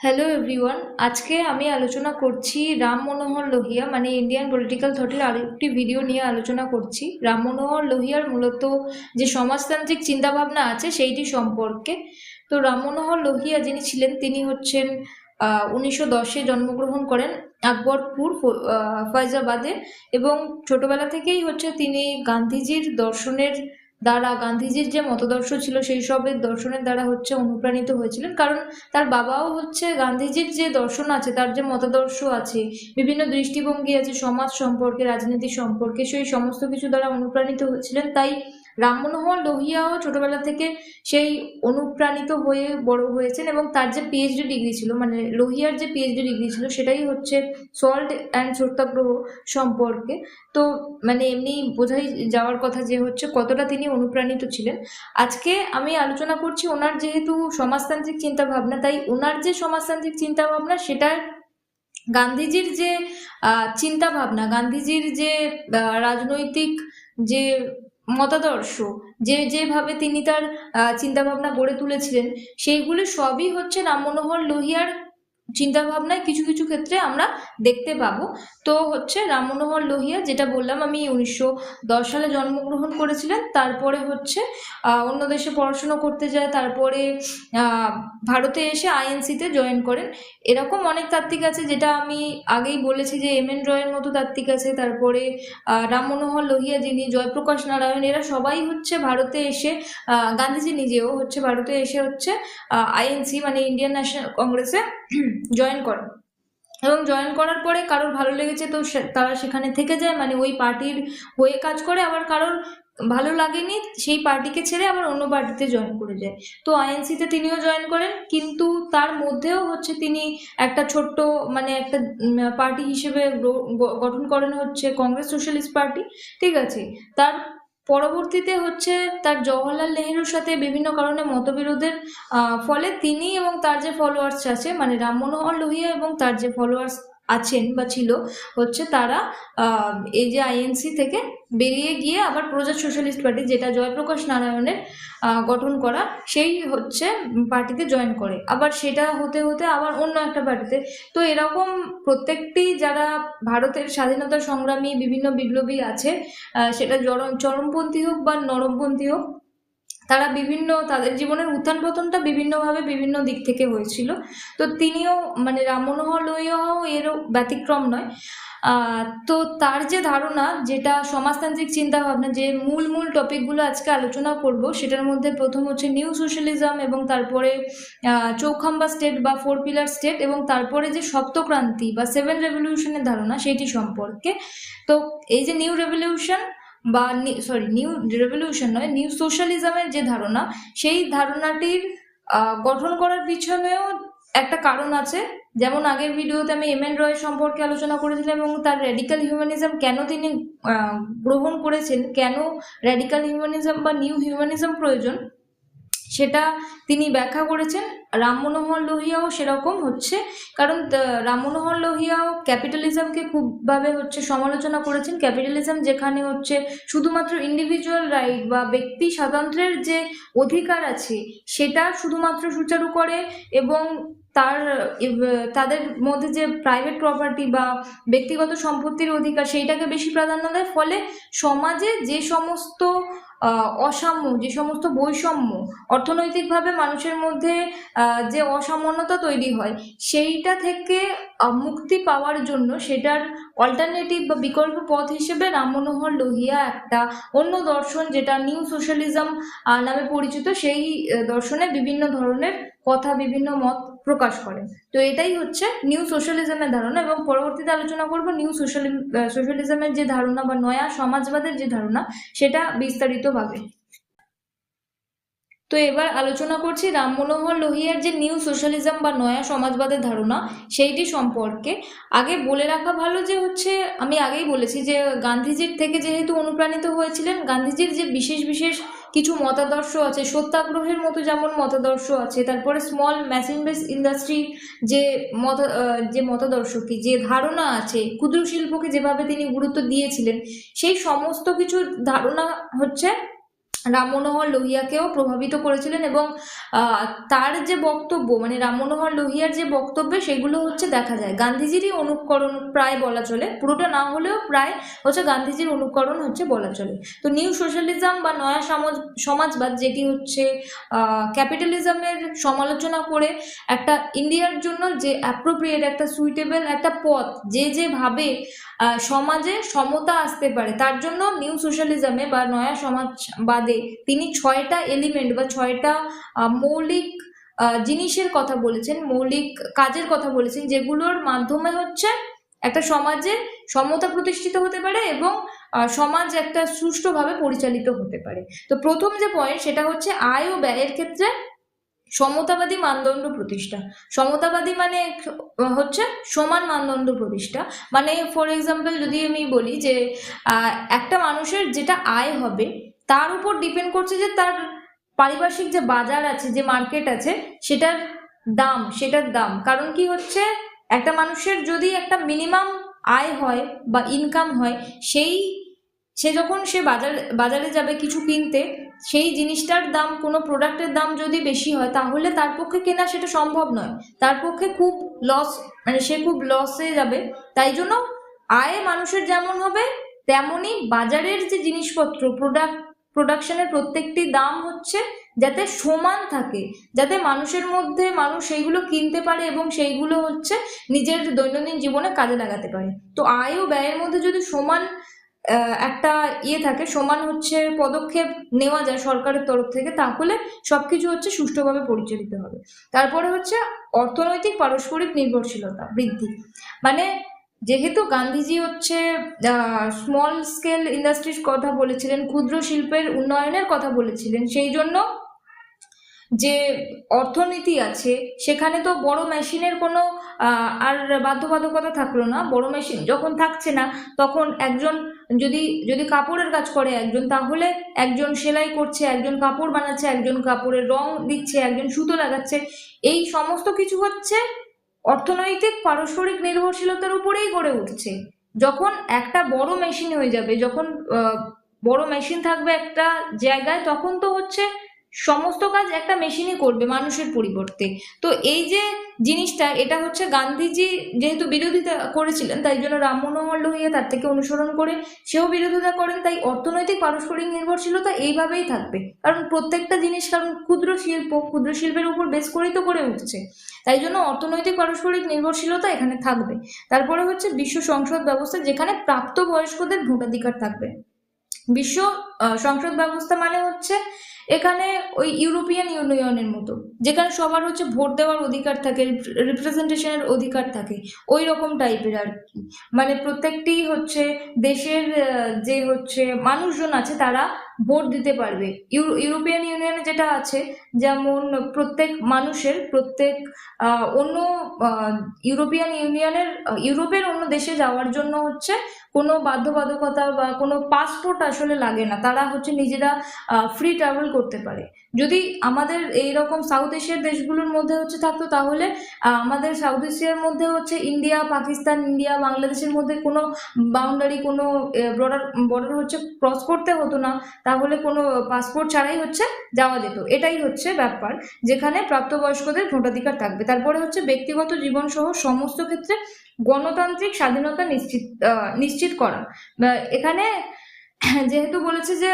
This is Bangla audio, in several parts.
হ্যালো এভরিওয়ান আজকে আমি আলোচনা করছি রাম মনোহর লোহিয়া মানে ইন্ডিয়ান পলিটিক্যাল থটের আরেকটি ভিডিও নিয়ে আলোচনা করছি। রাম মনোহর লোহিয়ার মূলত যে সমাজতান্ত্রিক চিন্তাভাবনা আছে, সেইটি সম্পর্কে। তো রাম মনোহর লোহিয়া যিনি ছিলেন, তিনি হচ্ছেন উনিশশো দশে জন্মগ্রহণ করেন আকবরপুর ফয়জাবাদে। এবং ছোটবেলা থেকেই হচ্ছে তিনি গান্ধীজির দর্শনের দ্বারা গান্ধীজির যে মতদর্শ ছিল, সেই সবের দর্শনের দ্বারা হচ্ছে অনুপ্রাণিত হয়েছিলেন। কারণ তার বাবাও হচ্ছে গান্ধীজির যে দর্শন আছে, তার যে মতাদর্শ আছে, বিভিন্ন দৃষ্টিভঙ্গি আছে, সমাজ সম্পর্কে, রাজনীতি সম্পর্কে, সেই সমস্ত কিছু দ্বারা অনুপ্রাণিত হয়েছিলেন। তাই রাম মনোহর লোহিয়াও ছোটবেলা থেকে সেই অনুপ্রাণিত হয়ে বড় হয়েছেন এবং তার যে পিএইচডি ডিগ্রি ছিল মানে লোহিয়ার যে পিএইচডি ডিগ্রি ছিল, সেটাই হচ্ছে সল্ট অ্যান্ড সত্যাগ্রহ সম্পর্কে। তো মানে এমনি বোঝাই যাওয়ার কথা যে হচ্ছে কতটা তিনি অনুপ্রাণিত ছিলেন। আজকে আমি আলোচনা করছি ওনার যেহেতু সমাজতান্ত্রিক চিন্তা ভাবনা তাই ওনার যে সমাজতান্ত্রিক চিন্তা ভাবনা সেটার গান্ধীজির যে চিন্তা ভাবনা গান্ধীজির যে রাজনৈতিক যে মতাদর্শ যে যেভাবে তিনি তার চিন্তাভাবনা গড়ে তুলেছিলেন সেইগুলো সবই হচ্ছে রাম মনোহর লোহিয়ার চিন্তা ভাবনায় কিছু কিছু ক্ষেত্রে আমরা দেখতে পাবো। তো হচ্ছে রাম মনোহর লোহিয়া যেটা বললাম আমি উনিশশো দশ সালে জন্মগ্রহণ করেছিলেন তারপরে হচ্ছে অন্য দেশে পড়াশুনো করতে যায় তারপরে ভারতে এসে আইএনসিতে জয়েন করেন। এরকম অনেক তাত্ত্বিক আছে যেটা আমি আগেই বলেছি যে এম এন রয়ের মতো তাত্ত্বিক আছে। তারপরে আহ, রাম মনোহর লোহিয়া যিনি জয়প্রকাশ নারায়ণ এরা সবাই হচ্ছে ভারতে এসে গান্ধীজি নিজেও হচ্ছে ভারতে এসে হচ্ছে আইএনসি মানে ইন্ডিয়ান ন্যাশনাল কংগ্রেসে জয়েন করেন এবং জয়েন করার পরে কারোর ভালো লেগেছে তো তারা সেখানে থেকে যায় মানে ওই পার্টির হয়ে কাজ করে, আবার কারোর ভালো লাগেনি, সেই পার্টিকে ছেড়ে আবার অন্য পার্টিতে জয়েন করে যায়। তো আইএনসিতে তিনিও জয়েন করেন, কিন্তু তার মধ্যেও হচ্ছে তিনি একটা ছোট্ট মানে একটা পার্টি হিসেবে গঠন করেন হচ্ছে কংগ্রেস সোশ্যালিস্ট পার্টি ঠিক আছে? তার পরবর্তীতে হচ্ছে তার জওহরলাল নেহেরুর সাথে বিভিন্ন কারণে মতবিরোধের ফলে তিনি এবং তার যে ফলোয়ার্স আছে মানে রাম মনোহর লোহিয়া এবং তার যে ফলোয়ার্স আছেন বা ছিল, হচ্ছে তারা এই যে আইএনসি থেকে বেরিয়ে গিয়ে আবার প্রজা সোশ্যালিস্ট পার্টি, যেটা জয়প্রকাশ নারায়ণের গঠন করা, সেই হচ্ছে পার্টিতে জয়েন করে। আবার সেটা হতে হতে আবার অন্য একটা পার্টিতে। তো এরকম প্রত্যেকটি যারা ভারতের স্বাধীনতা সংগ্রামী বিভিন্ন বিপ্লবী আছে সেটা চরম চরমপন্থী হোক বা নরমপন্থী হোক তারা বিভিন্ন, তাদের জীবনের উত্থান পতনটা বিভিন্নভাবে বিভিন্ন দিক থেকে হয়েছিল। তো তিনিও মানে রাম মনোহর লোহিয়াও এরও ব্যতিক্রম নয়। তো তার যে ধারণা, যেটা সমাজতান্ত্রিক চিন্তা ভাবনা যে মূল মূল টপিকগুলো আজকে আলোচনা করব, সেটার মধ্যে প্রথম হচ্ছে নিউ সোশ্যালিজম এবং তারপরে চৌখাম্বা স্টেট বা ফোর পিলার স্টেট এবং তারপরে যে সপ্তক্রান্তি বা সেভেন রেভলিউশনের ধারণা, সেটি সম্পর্কে। তো এই যে নিউ রেভলিউশন বা সরি নিউ রেভলিউশন নয় নিউ সোশ্যালিজমের যে ধারণা, সেই ধারণাটির গঠন করার পিছনেও একটা কারণ আছে। যেমন আগের ভিডিওতে আমি এম এন রয় সম্পর্কে আলোচনা করেছিলাম এবং তার র্যাডিক্যাল হিউম্যানিজম কেন তিনি গ্রহণ করেছেন, কেন র্যাডিক্যাল হিউম্যানিজম বা নিউ হিউম্যানিজম প্রয়োজন সেটা তিনি ব্যাখ্যা করেছেন রাম মনোহর লোহিয়াও সেরকম হচ্ছে। কারণ আহ, রাম মনোহর লোহিয়াও ক্যাপিটালিজমকে খুবভাবে হচ্ছে সমালোচনা করেছেন। ক্যাপিটালিজম যেখানে হচ্ছে শুধুমাত্র ইন্ডিভিজুয়াল রাইট বা ব্যক্তি স্বাতন্ত্র্যের যে অধিকার আছে সেটা শুধুমাত্র সুচারু করে এবং তার তাদের মধ্যে যে প্রাইভেট প্রপার্টি বা ব্যক্তিগত সম্পত্তির অধিকার সেইটাকে বেশি প্রাধান্য দেয়। ফলে সমাজে যে সমস্ত অসাম্য, যে সমস্ত বৈষম্য, অর্থনৈতিকভাবে মানুষের মধ্যে যে অসামান্যতা তৈরি হয়, সেইটা থেকে মুক্তি পাওয়ার জন্য সেটার অল্টারনেটিভ বা বিকল্প পথ হিসেবে রাম মনোহর লোহিয়া একটা অন্য দর্শন, যেটা নিউ সোশ্যালিজম নামে পরিচিত, সেই দর্শনে বিভিন্ন ধরনের কথা, বিভিন্ন মত প্রকাশ করেন। তো এটাই হচ্ছে নিউ সোশ্যালিজমের ধারণা এবং পরবর্তীতে আলোচনা করব নিউ সোশ্যালি সোশ্যালিজমের যে ধারণা বা নয়া সমাজবাদের যে ধারণা, সেটা বিস্তারিতভাবে। তো এবার আলোচনা করছি রাম মনোহর লোহিয়ার যে নিউ সোশ্যালিজম বা নয়া সমাজবাদের ধারণা, সেইটি সম্পর্কে। আগে বলে রাখা ভালো যে হচ্ছে, আমি আগেই বলেছি যে গান্ধীজির থেকে যেহেতু অনুপ্রাণিত হয়েছিলেন, গান্ধীজির যে বিশেষ বিশেষ কিছু মতাদর্শ আছে, সত্যাগ্রহের মতো যেমন মতাদর্শ আছে, তারপরে স্মল মেশিন বেস ইন্ডাস্ট্রি যে মত যে মতাদর্শ কি যে ধারণা আছে, ক্ষুদ্র শিল্পকে যেভাবে তিনি গুরুত্ব দিয়েছিলেন, সেই সমস্ত কিছুর ধারণা হচ্ছে রাম মনোহর লোহিয়াকেও প্রভাবিত করেছিলেন এবং তার যে বক্তব্য মানে রাম মনোহর লোহিয়ার যে বক্তব্য সেগুলো হচ্ছে দেখা যায়। গান্ধীজিরই অনুকরণ প্রায় বলা চলে। পুরোটা না হলেও প্রায় হচ্ছে গান্ধীজির অনুকরণ হচ্ছে বলা চলে। তো নিউ সোশ্যালিজম বা নয়া সমাজ, সমাজবাদ যেটি হচ্ছে ক্যাপিটালিজমের সমালোচনা করে একটা ইন্ডিয়ার জন্য যে অ্যাপ্রোপ্রিয়েট একটা সুইটেবল একটা পথ, যে যেভাবে সমাজে সমতা আসতে পারে, তার জন্য নিউ সোশ্যালিজমে বা নয়া সমাজবাদে তিনি ছয়টা এলিমেন্ট বা ছয়টা মৌলিক জিনিসের কথা বলেছেন, মৌলিক কাজের কথা বলেছেন, যেগুলোর মাধ্যমে হচ্ছে একটা সমাজে সমতা প্রতিষ্ঠিত হতে পারে এবং সমাজ একটা সুষ্ঠুভাবে পরিচালিত হতে পারে। তো প্রথম যে পয়েন্ট সেটা হচ্ছে আয় ও ব্যয়ের ক্ষেত্রে সমতাবাদী মানদণ্ড প্রতিষ্ঠা। সমতাবাদী মানে হচ্ছে সমান মানদণ্ড প্রতিষ্ঠা। মানে ফর এক্সাম্পল যদি আমি বলি যে একটা মানুষের যেটা আয় হবে তার উপর ডিপেন্ড করছে যে তার পারিপার্শ্বিক যে বাজার আছে, যে মার্কেট আছে, সেটার দাম সেটার দাম। কারণ কি হচ্ছে? একটা মানুষের যদি একটা মিনিমাম আয় হয় বা ইনকাম হয়, সেই, সে যখন সে বাজার, বাজারে যাবে কিছু কিনতে, সেই জিনিসটার দাম, কোনো প্রোডাক্টের দাম যদি বেশি হয়, তাহলে তার পক্ষে কেনা সেটা সম্ভব নয়। তার পক্ষে খুব লস মানে সে খুব লসে যাবে। তাই জন্য আয় মানুষের যেমন হবে, তেমনই বাজারের যে জিনিসপত্র প্রোডাক্ট প্রোডাকশনের প্রত্যেকটি দাম হচ্ছে যাতে সমান থাকে, যাতে মানুষের মধ্যে মানুষ সেইগুলো কিনতে পারে এবং সেইগুলো হচ্ছে নিজের দৈনন্দিন জীবনে কাজে লাগাতে পারে। তো আয় ও ব্যয়ের মধ্যে যদি সমান একটা ইয়ে থাকে, সমান হচ্ছে পদক্ষেপ নেওয়া যায় সরকারের তরফ থেকে, তাহলে সব কিছু হচ্ছে সুষ্ঠুভাবে পরিচালিত হবে। তারপরে হচ্ছে অর্থনৈতিক পারস্পরিক নির্ভরশীলতা বৃদ্ধি। মানে যেহেতু গান্ধীজি হচ্ছে স্মল স্কেল ইন্ডাস্ট্রির কথা বলেছিলেন, ক্ষুদ্র শিল্পের উন্নয়নের কথা বলেছিলেন, সেই জন্য যে অর্থনীতি আছে, সেখানে তো বড় মেশিনের কোনো আর বাধ্যবাধকতা থাকল না। বড় মেশিন যখন থাকছে না, তখন একজন যদি যদি কাপড়ের কাজ করে একজন, তাহলে একজন সেলাই করছে, একজন কাপড় বানাচ্ছে, একজন কাপড়ের রং দিচ্ছে, একজন সুতো লাগাচ্ছে, এই সমস্ত কিছু হচ্ছে অর্থনৈতিক পারস্পরিক নির্ভরশীলতার উপরেই গড়ে উঠছে। যখন একটা বড় মেশিন হয়ে যাবে, যখন বড় মেশিন থাকবে একটা জায়গায়, তখন তো হচ্ছে সমস্ত কাজ একটা মেশিনই করবে মানুষের পরিবর্তে। তো এই যে জিনিসটা, এটা হচ্ছে গান্ধীজি যেহেতু বিরোধিতা করেছিলেন, তাই জন্য রাম মনোহর লোহিয়া তার থেকে অনুসরণ করে সেও বিরোধিতা করেন, তাই অর্থনৈতিক পারস্পরিক নির্ভরশীলতা এইভাবেই থাকবে। কারণ প্রত্যেকটা জিনিস কারণ ক্ষুদ্র শিল্প, ক্ষুদ্র শিল্পের উপর বেশ করেই তো করে উঠছে। তাই জন্য অর্থনৈতিক পারস্পরিক নির্ভরশীলতা এখানে থাকবে। তারপরে হচ্ছে বিশ্ব সংসদ ব্যবস্থা, যেখানে প্রাপ্তবয়স্কদের ভোটাধিকার থাকবে। বিশ্ব সংসদ ব্যবস্থা মানে হচ্ছে এখানে ওই ইউরোপিয়ান ইউনিয়নের মতো, যেখানে সবার হচ্ছে ভোট দেওয়ার অধিকার থাকে রিপ্রেজেন্টেশনের অধিকার থাকে, ওই রকম টাইপের আর কি। মানে প্রত্যেকটি হচ্ছে দেশের যে হচ্ছে মানুষজন আছে তারা ভোট দিতে পারবে। ইউরো- ইউরোপিয়ান ইউনিয়নে যেটা আছে, যেমন প্রত্যেক মানুষের, প্রত্যেক অন্য ইউরোপিয়ান ইউনিয়নের, ইউরোপের অন্য দেশে যাওয়ার জন্য হচ্ছে কোনো বাধ্যবাধকতা বা কোনো পাসপোর্ট আসলে লাগে না। তারা হচ্ছে নিজেরা ফ্রি ট্রাভেল করতে পারে। যদি আমাদের এই রকম সাউথ এশিয়ার দেশগুলোর মধ্যে হচ্ছে থাকতো, তাহলে আমাদের সাউথ এশিয়ার মধ্যে হচ্ছে ইন্ডিয়া পাকিস্তান ইন্ডিয়া বাংলাদেশের মধ্যে কোনো বাউন্ডারি কোনো বর্ডার বর্ডার হচ্ছে ক্রস করতে হতো না, তাহলে কোনো পাসপোর্ট ছাড়াই হচ্ছে যাওয়া যেত। এটাই হচ্ছে ব্যাপার যেখানে প্রাপ্তবয়স্কদের ভোটাধিকার থাকবে। তারপরে হচ্ছে ব্যক্তিগত জীবন সহ সমস্ত ক্ষেত্রে গণতান্ত্রিক স্বাধীনতা নিশ্চিত নিশ্চিত করা। এখানে যেহেতু বলেছে যে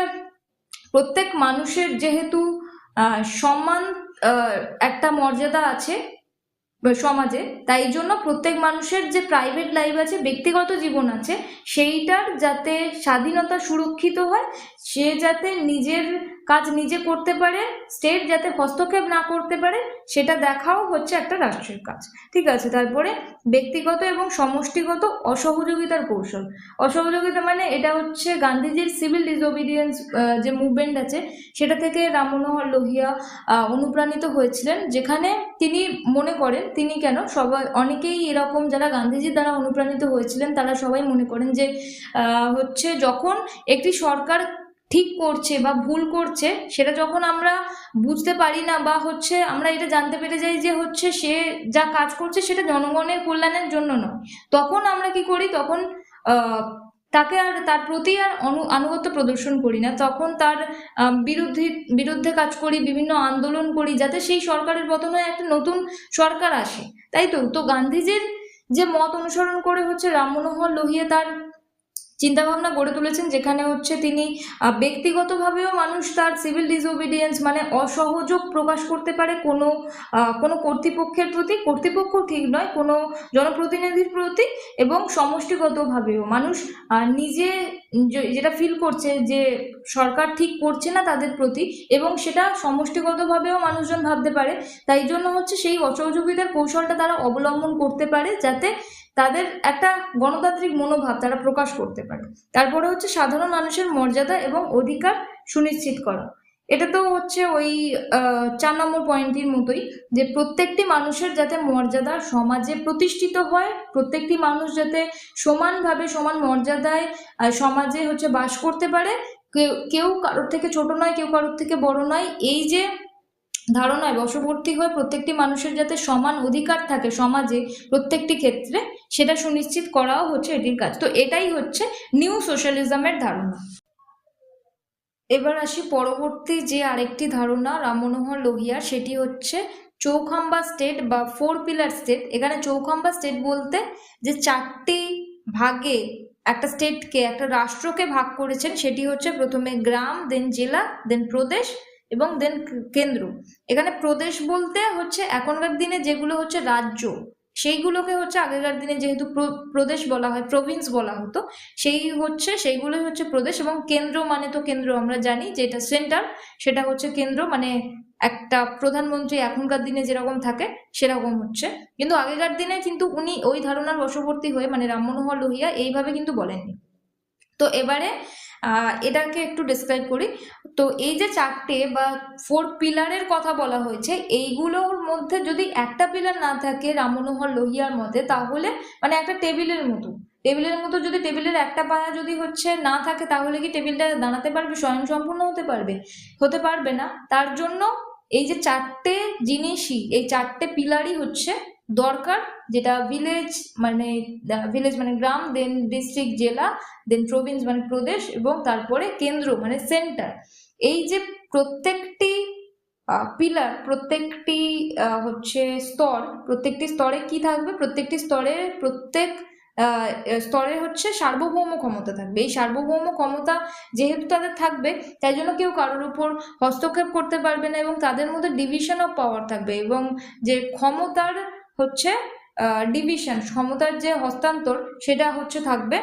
প্রত্যেক মানুষের যেহেতু আহ, একটা মর্যাদা আছে সমাজে। তাই জন্য প্রত্যেক মানুষের যে প্রাইভেট লাইফ আছে ব্যক্তিগত জীবন আছে সেইটার যাতে স্বাধীনতা সুরক্ষিত হয় সে যাতে নিজের কাজ নিজে করতে পারে স্টেট যাতে হস্তক্ষেপ না করতে পারে, সেটা দেখাও হচ্ছে একটা রাষ্ট্রের কাজ। ঠিক আছে, তারপরে ব্যক্তিগত এবং সমষ্টিগত অসহযোগিতার কৌশল। অসহযোগিতা মানে এটা হচ্ছে গান্ধীজির সিভিল ডিসওবিডিয়েন্স যে মুভমেন্ট আছে, সেটা থেকে রাম মনোহর লোহিয়া অনুপ্রাণিত হয়েছিলেন, যেখানে তিনি মনে করেন, তিনি কেন সবাই, অনেকেই এরকম যারা গান্ধীজির দ্বারা অনুপ্রাণিত হয়েছিলেন, তারা সবাই মনে করেন যে হচ্ছে যখন একটি সরকার ঠিক করছে বা ভুল করছে, সেটা যখন আমরা বুঝতে পারি না বা হচ্ছে আমরা এটা জানতে পেরে যাই যে হচ্ছে সে যা কাজ করছে সেটা জনগণের কল্যাণের জন্য নয়। তখন আমরা কি করি? তখন তাকে আর তার প্রতি আর অনু, আনুগত্য প্রদর্শন করি না। তখন তার বিরুদ্ধে বিরুদ্ধে কাজ করি, বিভিন্ন আন্দোলন করি, যাতে সেই সরকারের পতন হয়ে একটা নতুন সরকার আসে। তাই তো? তো গান্ধীজির যে মত অনুসরণ করে হচ্ছে রাম মনোহর লোহিয়া তার চিন্তাভাবনা গড়ে তুলেছেন, যেখানে হচ্ছে তিনি ব্যক্তিগতভাবেও মানুষ তার সিভিল ডিসওবিডিয়েন্স মানে অসহযোগ প্রকাশ করতে পারে কোনো কোনো কর্তৃপক্ষের প্রতি। কর্তৃপক্ষ ঠিক নয়, কোনো জনপ্রতিনিধির প্রতি এবং সমষ্টিগতভাবেও। মানুষ নিজে যেটা ফিল করছে যে সরকার ঠিক করছে না তাদের প্রতি এবং সেটা সমষ্টিগতভাবেও মানুষজন ভাবতে পারে, তাই জন্য হচ্ছে সেই অসহযোগিতার কৌশলটা তারা অবলম্বন করতে পারে যাতে তাদের একটা গণতান্ত্রিক মনোভাব তারা প্রকাশ করতে পারে। তারপরে হচ্ছে সাধারণ মানুষের মর্যাদা এবং অধিকার সুনিশ্চিত করা। এটা তো হচ্ছে ওই চার নম্বর পয়েন্টের মতোই যে প্রত্যেকটি মানুষের যাতে মর্যাদা সমাজে প্রতিষ্ঠিত হয়, প্রত্যেকটি মানুষ যাতে সমানভাবে, সমান মর্যাদায় সমাজে হচ্ছে বাস করতে পারে কেউ কারোর থেকে ছোট নয়, কেউ কারোর থেকে বড় নয়, এই যে ধারণায় বশবর্তী হয়ে প্রত্যেকটি মানুষের যাতে সমান অধিকার থাকে সমাজে প্রত্যেকটি ক্ষেত্রে, সেটা সুনিশ্চিত করাও হচ্ছে এটির কাজ। তো এটাই হচ্ছে নিউ সোশ্যালিজমের ধারণা। এবার আসি পরবর্তী যে আরেকটি ধারণা, রাম মনোহর লোহিয়ার, সেটি হচ্ছে চৌখাম্বা স্টেট বা ফোর পিলার স্টেট এখানে চৌখাম্বা স্টেট বলতে যে চারটি ভাগে একটা স্টেটকে একটা রাষ্ট্রকে ভাগ করেছেন, সেটি হচ্ছে প্রথমে গ্রাম দেন জেলা দেন প্রদেশ এবং দেন কেন্দ্র। এখানে প্রদেশ বলতে হচ্ছে এখনকার দিনে যেগুলো হচ্ছে রাজ্য, সেইগুলোকে হচ্ছে আগেকার দিনে যেহেতু প্র- প্রদেশ বলা হয় প্রভিন্স বলা হতো, সেই হচ্ছে, সেইগুলোই হচ্ছে প্রদেশ এবং কেন্দ্র মানে তো কেন্দ্র আমরা জানি যে এটা সেন্টার সেটা হচ্ছে কেন্দ্র মানে একটা প্রধানমন্ত্রী এখনকার দিনে যেরকম থাকে, সেরকম হচ্ছে। কিন্তু আগেকার দিনে কিন্তু উনি ওই ধারণার বশবর্তী হয়ে মানে রাম মনোহর লোহিয়া এইভাবে কিন্তু বলেননি। তো এবারে এটাকে একটু ডিসক্রাইব করি। তো এই যে চারটে বা ফোর পিলারের কথা বলা হয়েছে, এইগুলোর মধ্যে যদি একটা পিলার না থাকে রাম মনোহর লোহিয়ার মতে, তাহলে মানে একটা টেবিলের মতো। টেবিলের মতো যদি টেবিলের একটা পায়া যদি হচ্ছে না থাকে, তাহলে কি টেবিলটা দাঁড়াতে পারবে, স্বয়ংসম্পূর্ণ হতে পারবে? হতে পারবে না। তার জন্য এই যে চারটে জিনিসই, এই চারটে পিলারই হচ্ছে দরকার, যেটা ভিলেজ মানে ভিলেজ মানে গ্রাম দেন ডিস্ট্রিক্ট জেলা দেন প্রভিন্স মানে প্রদেশ এবং তারপরে কেন্দ্র মানে সেন্টার এই যে প্রত্যেকটি পিলার প্রত্যেকটি হচ্ছে স্তর, প্রত্যেকটি স্তরে কি থাকবে? প্রত্যেকটি স্তরে প্রত্যেক স্তরে হচ্ছে সার্বভৌম ক্ষমতা থাকবে। এই সার্বভৌম ক্ষমতা যেহেতু তাদের থাকবে, তাই জন্য কেউ কারোর উপর হস্তক্ষেপ করতে পারবে না এবং তাদের মধ্যে ডিভিশন অফ পাওয়ার থাকবে এবং যে ক্ষমতার হচ্ছে ডিভিশন ক্ষমতার যে হস্তান্তর, সেটা হচ্ছে থাকবে,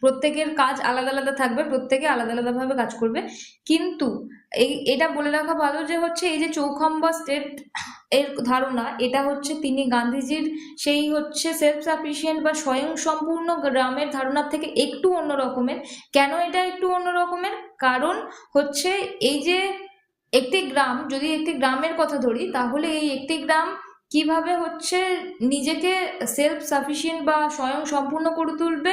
প্রত্যেকের কাজ আলাদা আলাদা থাকবে, প্রত্যেকে আলাদা আলাদাভাবে কাজ করবে। কিন্তু এই, এটা বলে রাখা ভালো যে হচ্ছে, এই যে চৌখাম্বা স্টেট এর ধারণা, এটা হচ্ছে তিনি গান্ধীজির সেই হচ্ছে সেলফ সাফিসিয়েন্ট বা স্বয়ং সম্পূর্ণ গ্রামের ধারণার থেকে একটু অন্য রকমের। কেন এটা একটু অন্য রকমের? কারণ হচ্ছে এই যে একটি গ্রাম, যদি একটি গ্রামের কথা ধরি, তাহলে এই একটি গ্রাম কীভাবে হচ্ছে নিজেকে সেলফ সাফিসিয়েন্ট বা স্বয়ং সম্পূর্ণ করে তুলবে,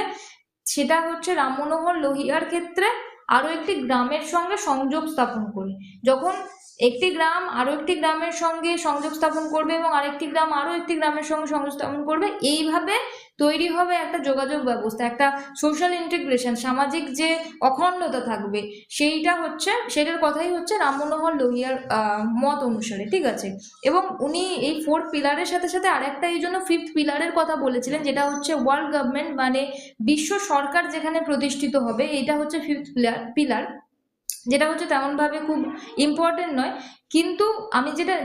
সেটা হচ্ছে রাম মনোহর লোহিয়ার ক্ষেত্রে আরও একটি গ্রামের সঙ্গে সংযোগ স্থাপন করে। যখন একটি গ্রাম আরও একটি গ্রামের সঙ্গে সংযোগ স্থাপন করবে এবং আরেকটি গ্রাম আরও একটি গ্রামের সঙ্গে সংযোগ স্থাপন করবে। এইভাবে তৈরি হবে একটা যোগাযোগ ব্যবস্থা, একটা সোশ্যাল ইন্টিগ্রেশন সামাজিক যে অখণ্ডতা থাকবে, সেইটা হচ্ছে, সেটার কথাই হচ্ছে রাম মনোহর লোহিয়ার মত অনুসারে, ঠিক আছে? এবং উনি এই ফোর পিলারের সাথে সাথে আরেকটা এই জন্য ফিফথ পিলারের কথা বলেছিলেন, যেটা হচ্ছে ওয়ার্ল্ড গভর্নমেন্ট মানে বিশ্ব সরকার যেখানে প্রতিষ্ঠিত হবে এটা হচ্ছে ফিফথ পিলার পিলার যেটা হচ্ছে তেমনভাবে খুব ইম্পর্টেন্ট নয়। কিন্তু আমি যেটা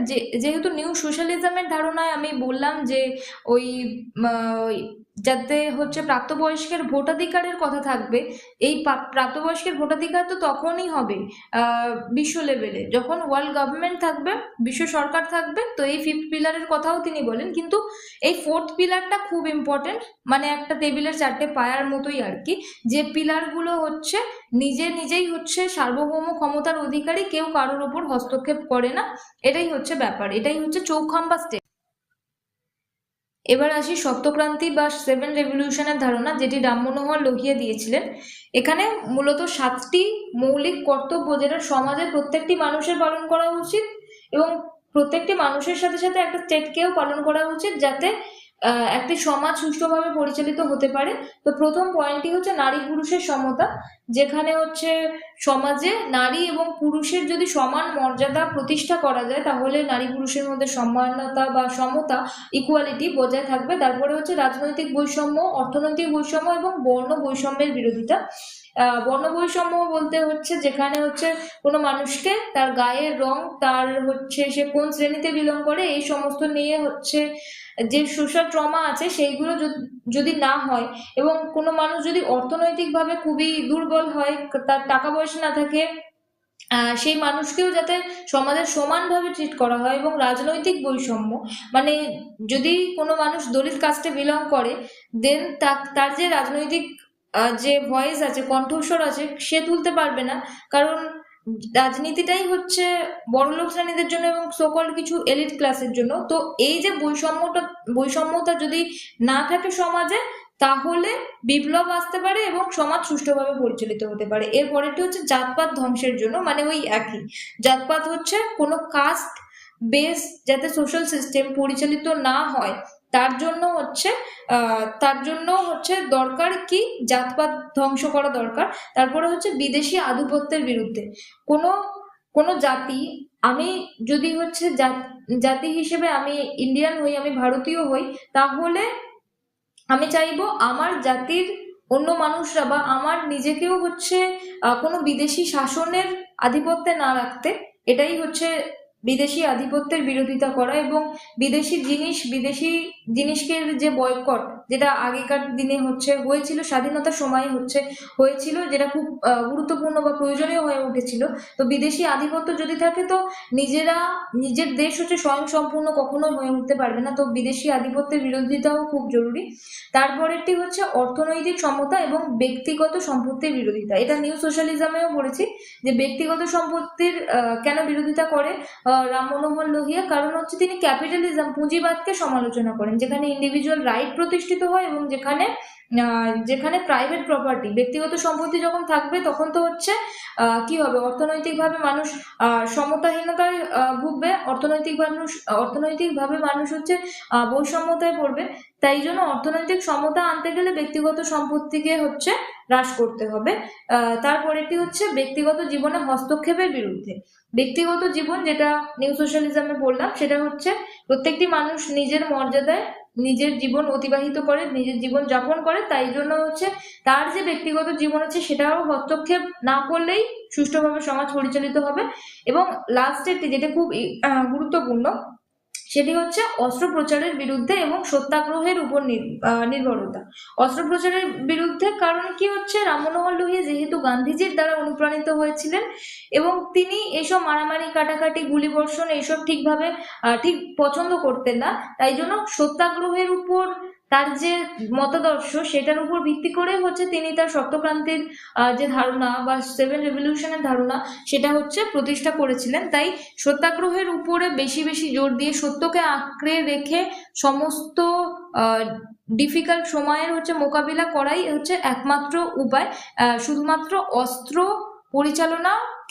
যেহেতু নিউ সোশ্যালিজমের ধারণায় আমি বললাম যে, ওই যাতে হচ্ছে প্রাপ্তবয়স্কের ভোটাধিকারের কথা থাকবে, এই প্রাপ্তবয়স্কের ভোটাধিকার তো তখনই হবে বিশ্ব লেভেলে যখন ওয়ার্ল্ড গভর্নমেন্ট থাকবে, বিশ্ব সরকার থাকবে, তো এই ফিফথ পিলারের কথাও তিনি বলেন। কিন্তু এই ফোর্থ পিলারটা খুব ইম্পর্টেন্ট মানে একটা টেবিলের চারটে পায়ার মতোই আর কি, যে পিলারগুলো হচ্ছে নিজে নিজেই হচ্ছে সার্বভৌম ক্ষমতার অধিকারী, কেউ কারোর ওপর হস্তক্ষেপ করে না, এটাই হচ্ছে ব্যাপার, এটাই হচ্ছে চৌখাম্বা স্টেপ এবার আসি সপ্তক্রান্তি বা সেভেন রেভলিউশনের ধারণা, যেটি রামমনোহর লোহিয়া দিয়েছিলেন। এখানে মূলত সাতটি মৌলিক কর্তব্য যেটা সমাজের প্রত্যেকটি মানুষের পালন করা উচিত এবং প্রত্যেকটি মানুষের সাথে সাথে একটা স্টেটকেও পালন করা উচিত যাতে একটি সমাজ সুষ্ঠুভাবে পরিচালিত হতে পারে। তো প্রথম পয়েন্টটি হচ্ছে নারী পুরুষের সমতা, যেখানে হচ্ছে সমাজে নারী এবং পুরুষের যদি সমান মর্যাদা প্রতিষ্ঠা করা যায়, তাহলে নারী পুরুষের মধ্যে সম্মানতা বা সমতা ইকুয়ালিটি বজায় থাকবে। তারপরে হচ্ছে রাজনৈতিক বৈষম্য, অর্থনৈতিক বৈষম্য এবং বর্ণ বৈষম্যের বিরোধিতা। আহ, বর্ণ বৈষম্য বলতে হচ্ছে যেখানে হচ্ছে কোনো মানুষকে তার গায়ের রং তার হচ্ছে সে কোন শ্রেণীতে বিলং করে এই সমস্ত নিয়ে হচ্ছে যে সোশ্যাল ট্রমা আছে সেইগুলো যদি- না হয় এবং কোনো মানুষ যদি অর্থনৈতিকভাবে খুবই দুর্বল হয় তার টাকা পয়সা না থাকে সেই মানুষকেও যাতে সমাজের সমানভাবে ট্রিট করা হয় এবং রাজনৈতিক বৈষম্য মানে যদি কোনো মানুষ দলিত কাস্টে বিলং করে দেন তার যে রাজনৈতিক যে ভয়েস আছে, কণ্ঠস্বর আছে, সে তুলতে পারবে না। কারণ রাজনীতিটাই হচ্ছে বড়লোক শ্রেণীদের জন্য এবং সকল কিছু এলিট ক্লাসের জন্য। তো এই যে বৈষম্যটা, বৈষম্যতা যদি না থাকে সমাজে, তাহলে বিপ্লব আসতে পারে এবং সমাজ সুষ্ঠুভাবে পরিচালিত হতে পারে। এর পরেরটি হচ্ছে জাতপাত ধ্বংসের জন্য মানে ওই একই। জাতপাত হচ্ছে কোনো কাস্ট বেস যাতে সোশ্যাল সিস্টেম পরিচালিত না হয় তার জন্য হচ্ছে তার জন্য হচ্ছে দরকার কি? জাতপাত ধ্বংস করা দরকার। তারপরে হচ্ছে বিদেশি আধিপত্যের বিরুদ্ধে। কোনো কোনো জাতি, আমি যদি হচ্ছে জাত- হিসেবে আমি ইন্ডিয়ান হই, আমি ভারতীয় হই, তাহলে আমি চাইব আমার জাতির অন্য মানুষরা বা আমার নিজেকেও হচ্ছে কোনো বিদেশি শাসনের আধিপত্যে না রাখতে। এটাই হচ্ছে বিদেশি আধিপত্যের বিরোধিতা করা এবং বিদেশি জিনিস বিদেশি জিনিসকে যে বয়কট যেটা আগেকার দিনে হচ্ছে হয়েছিল স্বাধীনতার সময় হচ্ছে হয়েছিল যেটা খুব গুরুত্বপূর্ণ বা প্রয়োজনীয় হয়ে উঠেছিল। তো বিদেশি আধিপত্য যদি থাকে তো নিজেরা নিজের দেশ হচ্ছে স্বয়ং সম্পূর্ণ কখনো হয়ে উঠতে পারবে না। তো বিদেশি আধিপত্যের বিরোধিতাও খুব জরুরি। তারপরেরটি হচ্ছে অর্থনৈতিক সমতা এবং ব্যক্তিগত সম্পত্তির বিরোধিতা। এটা নিউ সোশ্যালিজমেও পড়েছি যে ব্যক্তিগত সম্পত্তির কেন বিরোধিতা করে আহ, রাম মনোহর লোহিয়া? কারণ হচ্ছে তিনি ক্যাপিটালিজম পুঁজিবাদকে সমালোচনা করেন। যেখানে ইন্ডিভিজুয়াল রাইট প্রতিষ্ঠিত হয় এবং যেখানে যেখানে প্রাইভেট প্রপার্টি ব্যক্তিগত সম্পত্তি যখন থাকবে তখন তো হচ্ছে কি হবে? অর্থনৈতিকভাবে মানুষ সমতাহীনতায় ভুগবে অর্থনৈতিক মানুষ অর্থনৈতিকভাবে মানুষ হচ্ছে বৈষম্যতায় পড়বে। তাই জন্য অর্থনৈতিক সমতা আনতে গেলে ব্যক্তিগত সম্পত্তিকে হচ্ছে হ্রাস করতে হবে। আহ, তারপরেরটি হচ্ছে ব্যক্তিগত জীবনে হস্তক্ষেপের বিরুদ্ধে। ব্যক্তিগত জীবন যেটা নিউ সোশ্যালিজমে বললাম সেটা হচ্ছে প্রত্যেকটি মানুষ নিজের মর্যাদায় নিজের জীবন অতিবাহিত করে, নিজের জীবন যাপন করে, তাই জন্য হচ্ছে তার যে ব্যক্তিগত জীবন আছে সেটাও হস্তক্ষেপ না করলেই সুষ্ঠুভাবে সমাজ পরিচালিত হবে। এবং লাস্টেরটি যেটা খুব গুরুত্বপূর্ণ সেটি হচ্ছে অস্ত্র প্রচারের বিরুদ্ধে এবং সত্যাগ্রহের উপর নির- নির্ভরতা। অস্ত্র প্রচারের বিরুদ্ধে কারণ কি হচ্ছে? রামমনোহর লোহিয়া যেহেতু গান্ধীজির দ্বারা অনুপ্রাণিত হয়েছিলেন এবং তিনি এসব মারামারি, কাটাকাটি, গুলিবর্ষণ এইসব ঠিকভাবে ঠিক পছন্দ করতেন না, তাই জন্য সত্যাগ্রহের উপর তার যে মতাদর্শ সেটার উপর ভিত্তি করে হচ্ছে তিনি তার সত্যক্রান্তির যে ধারণা বা সেভেন রেভলিউশনের ধারণা সেটা হচ্ছে প্রতিষ্ঠা করেছিলেন। তাই সত্যাগ্রহের উপরে বেশি বেশি জোর দিয়ে সত্যকে আঁকড়ে রেখে সমস্ত ডিফিকাল্ট সময়ের হচ্ছে মোকাবিলা করাই হচ্ছে একমাত্র উপায়। শুধুমাত্র অস্ত্র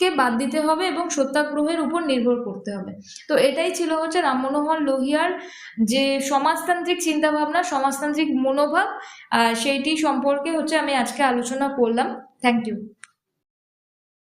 পরিচালনাকে বাদ দিতে হবে এবং সত্যাগ্রহের উপর নির্ভর করতে হবে। তো এটাই ছিল হচ্ছে রাম মনোহর লোহিয়ার যে সমাজতান্ত্রিক চিন্তাভাবনা, সমাজতান্ত্রিক মনোভাব সেইটি সম্পর্কে হচ্ছে আমি আজকে আলোচনা করলাম। Thank you